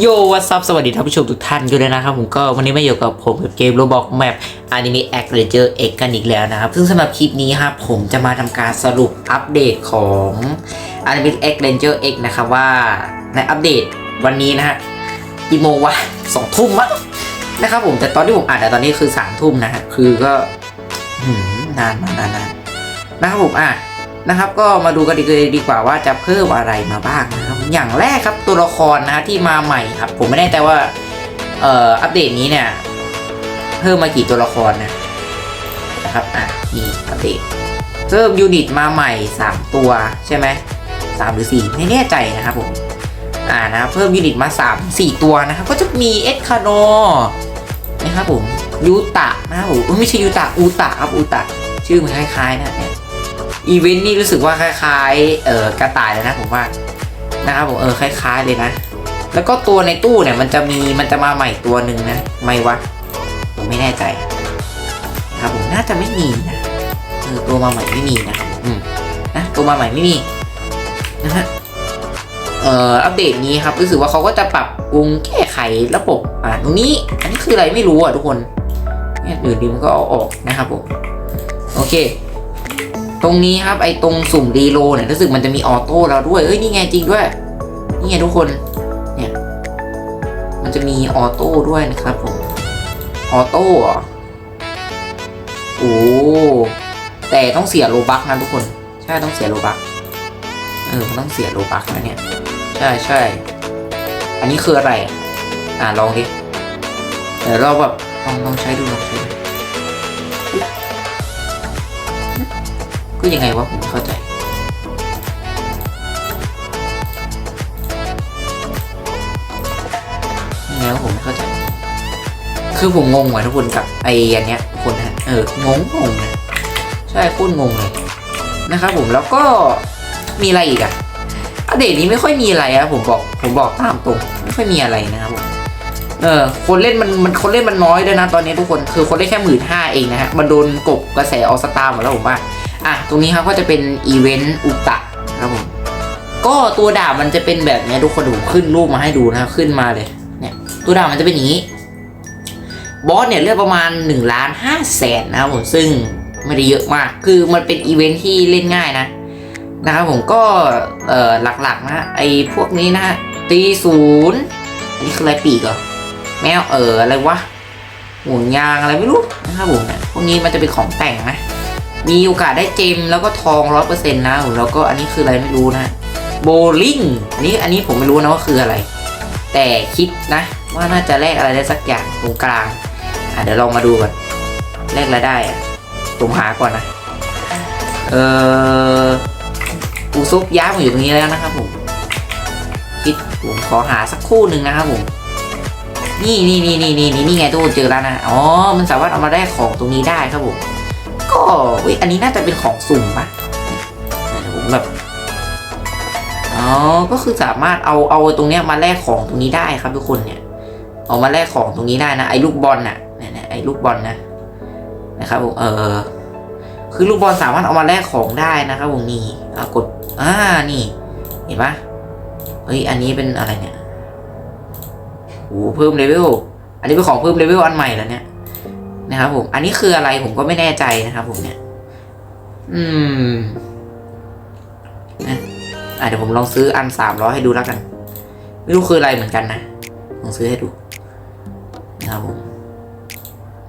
โยวัสสวัสดีท่านผู้ชมทุกท่านกันเลยนะครับผมก็วันนี้มาอยู่กับผมกับเกมโรบอกแมปอนิเมะแอคเรเจอร์เอ็กกันอีกแล้วนะครับ ซึ่งสำหรับคลิปนี้ครับผมจะมาทำการสรุปอัปเดตของอนิเมะแอคเรเจอร์เอ็กนะครับว่าในอัปเดตวันนี้นะฮะกี่โมงวะสองทุ่มมั้งนะครับผมแต่ตอนที่ผมอ่านแต่ตอนนี้คือสามทุ่มนะฮะคือก็นานมานานนานนะครับผมอะนะครับ ก็มาดูกันเลยดีกว่าว่าจะเพิ่มอะไรมาบ้างนะครับ อย่างแรกครับตัวละครนะฮะที่มาใหม่ครับ ผมไม่แน่ใจว่าเอ่ออัปเดตนี้เนี่ย เพิ่มมากี่ตัวละครนะนะครับอะนี่อัปเดตเพิ่มยูนิตมาใหม่ 3 ตัวใช่ไหมสามหรือ4ไม่แน่ใจนะครับผมอ่านะเพิ่มยูนิตมา 3 4 ตัวนะครับ ก็จะมีเอ็ดคาโนนะครับผมยูตะนะครับผมเอ้ไม่ใช่ยูตะอูตะครับอูตะชื่อมันคล้ายๆนะเนี่ยอีเวนต์นี่รู้สึกว่าคล้ายๆเออกระต่ายเลยนะผมว่า นะครับผมเออคล้ายๆเลยนะ แล้วก็ตัวในตู้เนี่ยมันจะมีมันจะมาใหม่ตัวหนึ่งนะ ไม่วะผมไม่แน่ใจครับผมน่าจะไม่มีนะเออตัวมาใหม่ไม่มีนะอืมนะตัวมาใหม่ไม่มีนะฮะเอ่ออัปเดตนี้ครับรู้สึกว่าเขาก็จะปรับปรุงแก้ไขระบบอ่าตรงนี้ อันนี้คืออะไรไม่รู้อะทุกคนเนี่ยเดี๋ยวดีมันก็เอาออกนะครับผมโอเค ตรงนี้ครับไอตรงสุ่มรีโลเนี่ยรู้สึกมันจะมีออโต้แล้วด้วยเอ้ยนี่ไงจริงด้วย นี่ไงทุกคนเนี่ยมันจะมีออโต้ด้วยนะครับผมออโต้อโอ้แต่ต้องเสียโลบักนะทุกคน ใช่ต้องเสียโลบักเออมันต้องเสียโลบักนะเนี่ยใช่ใช่อันนี้คืออะไร อะอ่าลองดิเดี๋ยวเราแบบลองลองใช้ดูลองใช้ดู ก็ยังไงวะผมไม่เข้าใจ ยังไงวะผมไม่เข้าใจ คือผมงงว่ะทุกคนกับไอ้อันเนี้ยคนนะเอองงงงนะใช่โคตรงงเลยนะครับผมแล้วก็มีอะไรอีกอะอัปเดตนี้ไม่ค่อยมีอะไรอะผมบอกผมบอกตามตรงไม่ค่อยมีอะไรนะครับผมเออคนเล่นมันมันคนเล่นมันน้อยด้วยนะตอนนี้ทุกคนคือคนเล่นแค่หมื่นห้าเองนะฮะมันโดนกบกระแสออสตาหมดแล้วผมว่า อะตรงนี้ครับก็จะเป็นอีเวนต์อุตะครับผมก็ตัวดาบมันจะเป็นแบบนี้ทุกคนผมขึ้นรูปมาให้ดูนะครับขึ้นมาเลยเนี่ยตัวดาบมันจะเป็นอย่างนี้บอสเนี่ยเลือกประมาณ1ล้านห้าแสนนะครับผมซึ่งไม่ได้เยอะมาก คือมันเป็นอีเวนท์ที่เล่นง่ายนะนะครับผมก็เอ่อหลักๆนะไอ้พวกนี้นะตีศูนย์อันนี้คืออะไรปีกเหรอแมวเอออะไรวะห่วงยางอะไรไม่รู้นะครับผมพวกนี้มันจะเป็นของแต่งนะ มีโอกาสได้เจมแล้วก็ทองร้อยเปอร์เซ็นต์นะผมแล้วก็อันนี้คืออะไรไม่รู้นะโบลิ่งอันนี้อันนี้ผมไม่รู้นะว่าคืออะไร แต่คิดนะ ว่าน่าจะแลกอะไรได้สักอย่างตรงกลางอะเดี๋ยวลองมาดูก่อนแลกอะไรได้อะผมหาก่อนนะเออปูซุปย้ายมาอยู่ตรงนี้แล้วนะครับผมคิดผมขอหาสักคู่หนึ่งนะครับผมนี่นี่นี่นี่นี่นี่ไงทุกคนเจอแล้วนะอ๋อมันสามารถเอามาได้ของตรงนี้ได้ครับผม ก็เว้ยอันนี้น่าจะเป็นของสุ่มปะผมแบบอ๋อก็คือสามารถเอาเอาตรงเนี้ยมาแลกของตรงนี้ได้ครับทุกคนเนี่ยเอามาแลกของตรงนี้ได้นะไอ้ลูกบอลน่ะเนี่ยเนี่ยไอ้ลูกบอลนะนะครับผมเออคือลูกบอลสามารถเอามาแลกของได้นะครับผมนี่อะกดอ่านี่ เห็นปะเฮ้ยอันนี้เป็นอะไรเนี่ยโอ้เพิ่มเลเวลอันนี้เป็นของเพิ่มเลเวลอันใหม่แล้วเนี่ย นะครับผม อันนี้คืออะไรผมก็ไม่แน่ใจนะครับผมเนี่ย อืมนะอะเดี๋ยวผมลองซื้ออันสามร้อยให้ดูแล้วกัน ไม่รู้คืออะไรเหมือนกันนะลองซื้อให้ดูนะครับผม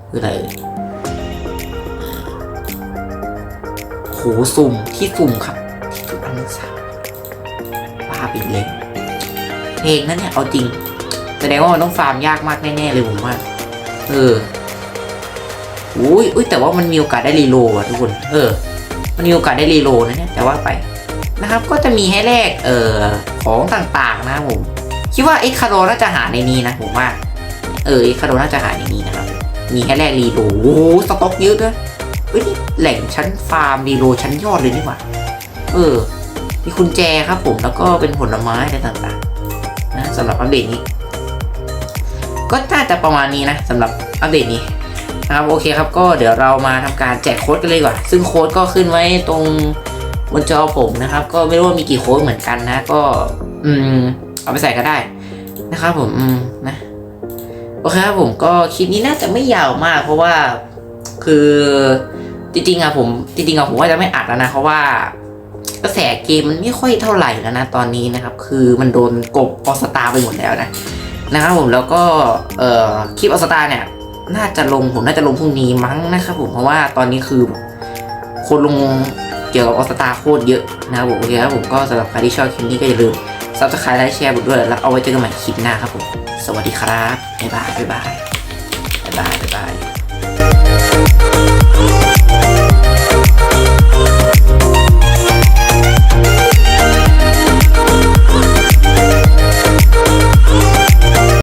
คืออะไรโหสุ่มที่สุ่มครับที่สุ่มอันสามบ้าปิดเลยเพลงนั้นเนี่ยเอาจริงแสดงว่ามันต้องฟาร์มยากมากแน่ๆเลยผมว่า เออ อุ้ยอุ้ยแต่ว่ามันมีโอกาสได้รีโหลดอะทุกคน เออ มันมีโอกาสได้รีโหลดนะเนี่ยแต่ว่าไปนะครับก็จะมีให้แลกเอ่อของต่างๆนะครับผมคิดว่าเอ็กคาโดน่าจะหาในนี้นะผมว่า เออเอ็กคาโดน่าจะหาในนี้นะครับ มีให้แลกรีโหลดโอ้สต็อกเยอะด้วยเฮ้ยนี่แหล่งชั้นฟาร์มรีโหลดชั้นยอดเลยนี่หว่าเออ มีกุญแจครับผมแล้วก็เป็นผลไม้อะไรต่างๆนะสำหรับอัปเดตนี้ ก็น่าจะประมาณนี้นะสำหรับอัปเดตนี้ นะครับโอเคครับก็เดี๋ยวเรามาทำการแจกโค้ดกันเลยกว่าซึ่งโค้ดก็ขึ้นไว้ตรงบนจอผมนะครับ ก็ไม่รู้ว่ามีกี่โค้ดเหมือนกันนะ ก็อืมเอาไปใส่ก็ได้นะครับผมอืมนะโอเคครับผมก็คลิปนี้น่าจะไม่ยาวมาก เพราะว่าคือจริงๆอะผมจริงๆอะผมว่าจะไม่อัดแล้วนะเพราะว่ากระแสเกมมันไม่ค่อยเท่าไหร่แล้วนะตอนนี้นะครับ คือมันโดนกบออสตาไปหมดแล้วนะนะครับผมแล้วก็เอ่อคลิปออสตาเนี่ย น่าจะลงผมน่าจะลงพรุ่งนี้มั้งนะครับผมเพราะว่าตอนนี้คือคนลงเกี่ยวกับออสตาโคตรเยอะนะครับผมโอเคครับผมก็สำหรับใครที่ชอบคลิปนี้ก็อย่าลืมซับสไครต์ไลค์แชร์บุดด้วยแล้วเอาไว้เจอกันใหม่คลิปหน้าครับผม สวัสดีครับ บ๊ายบาย บ๊ายบาย บ๊ายบายบ๊ายบาย